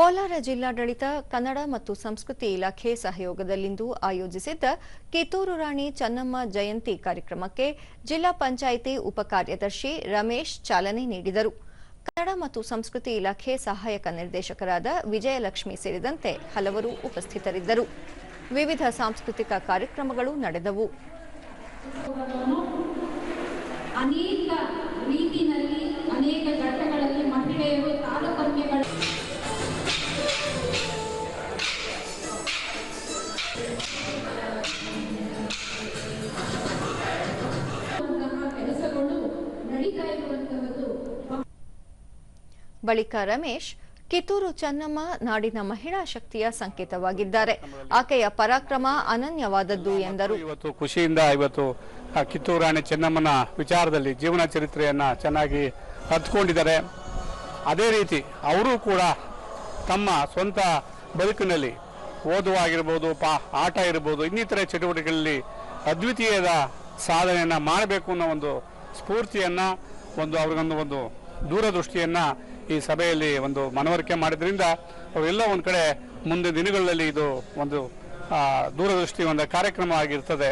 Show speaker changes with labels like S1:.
S1: ಕೋಲಾರ ಜಿಲ್ಲಾಡಳಿತ, ಕನ್ನಡ ಮತ್ತು ಸಂಸ್ಕೃತಿ ಇಲಾಖೆ ಸಹಯೋಗದಲ್ಲಿಂದು ಆಯೋಜಿಸಿದ್ದ ಕಿತ್ತೂರು ರಾಣಿ ಚೆನ್ನಮ್ಮ ಜಯಂತಿ ಕಾರ್ಯಕ್ರಮಕ್ಕೆ ಜಿಲ್ಲಾ ಪಂಚಾಯಿತಿ ಉಪಕಾರ್ಯದರ್ಶಿ ರಮೇಶ್ ಚಾಲನೆ ನೀಡಿದರು. ಕನ್ನಡ ಮತ್ತು ಸಂಸ್ಕೃತಿ ಇಲಾಖೆ ಸಹಾಯಕ ನಿರ್ದೇಶಕರಾದ ವಿಜಯಲಕ್ಷ್ಮಿ ಸೇರಿದಂತೆ ಹಲವರು ಉಪಸ್ಥಿತರಿದ್ದರು. ವಿವಿಧ ಸಾಂಸ್ಕೃತಿಕ ಕಾರ್ಯಕ್ರಮಗಳು ನಡೆದವು.
S2: ಅನೇಕ
S1: ಬಳಿಕ ರಮೇಶ್, ಕಿತ್ತೂರು ಚೆನ್ನಮ್ಮ ನಾಡಿನ ಮಹಿಳಾ ಶಕ್ತಿಯ ಸಂಕೇತವಾಗಿದ್ದಾರೆ. ಆಕೆಯ ಪರಾಕ್ರಮ ಅನನ್ಯವಾದದ್ದು ಎಂದರು.
S3: ಇವತ್ತು ಖುಷಿಯಿಂದ ಇವತ್ತು ಕಿತ್ತೂರು ರಾಣಿ ಚೆನ್ನಮ್ಮನ ವಿಚಾರದಲ್ಲಿ ಜೀವನ ಚರಿತ್ರೆಯನ್ನ ಚೆನ್ನಾಗಿ ಹತ್ಕೊಂಡಿದ್ದಾರೆ ಅದೇ ರೀತಿ ಅವರು ಕೂಡ ತಮ್ಮ ಸ್ವಂತ ಬದುಕಿನಲ್ಲಿ ಓದುವಾಗಿರ್ಬೋದು ಪಾ, ಆಟ ಇರ್ಬೋದು, ಇನ್ನಿತರ ಚಟುವಟಿಕೆಗಳಲ್ಲಿ ಅದ್ವಿತೀಯದ ಸಾಧನೆಯನ್ನ ಮಾಡಬೇಕು ಅನ್ನೋ ಒಂದು ಸ್ಫೂರ್ತಿಯನ್ನು, ಒಂದು ಅವ್ರಿಗೊಂದು ಒಂದು ದೂರದೃಷ್ಟಿಯನ್ನ ಈ ಸಭೆಯಲ್ಲಿ ಒಂದು ಮನವರಿಕೆ ಮಾಡಿದ್ರಿಂದ ಅವರೆಲ್ಲ ಒಂದು ಕಡೆ ಮುಂದಿನ ದಿನಗಳಲ್ಲಿ ಇದು ಒಂದು ದೂರದೃಷ್ಟಿ, ಒಂದು ಕಾರ್ಯಕ್ರಮ ಆಗಿರ್ತದೆ.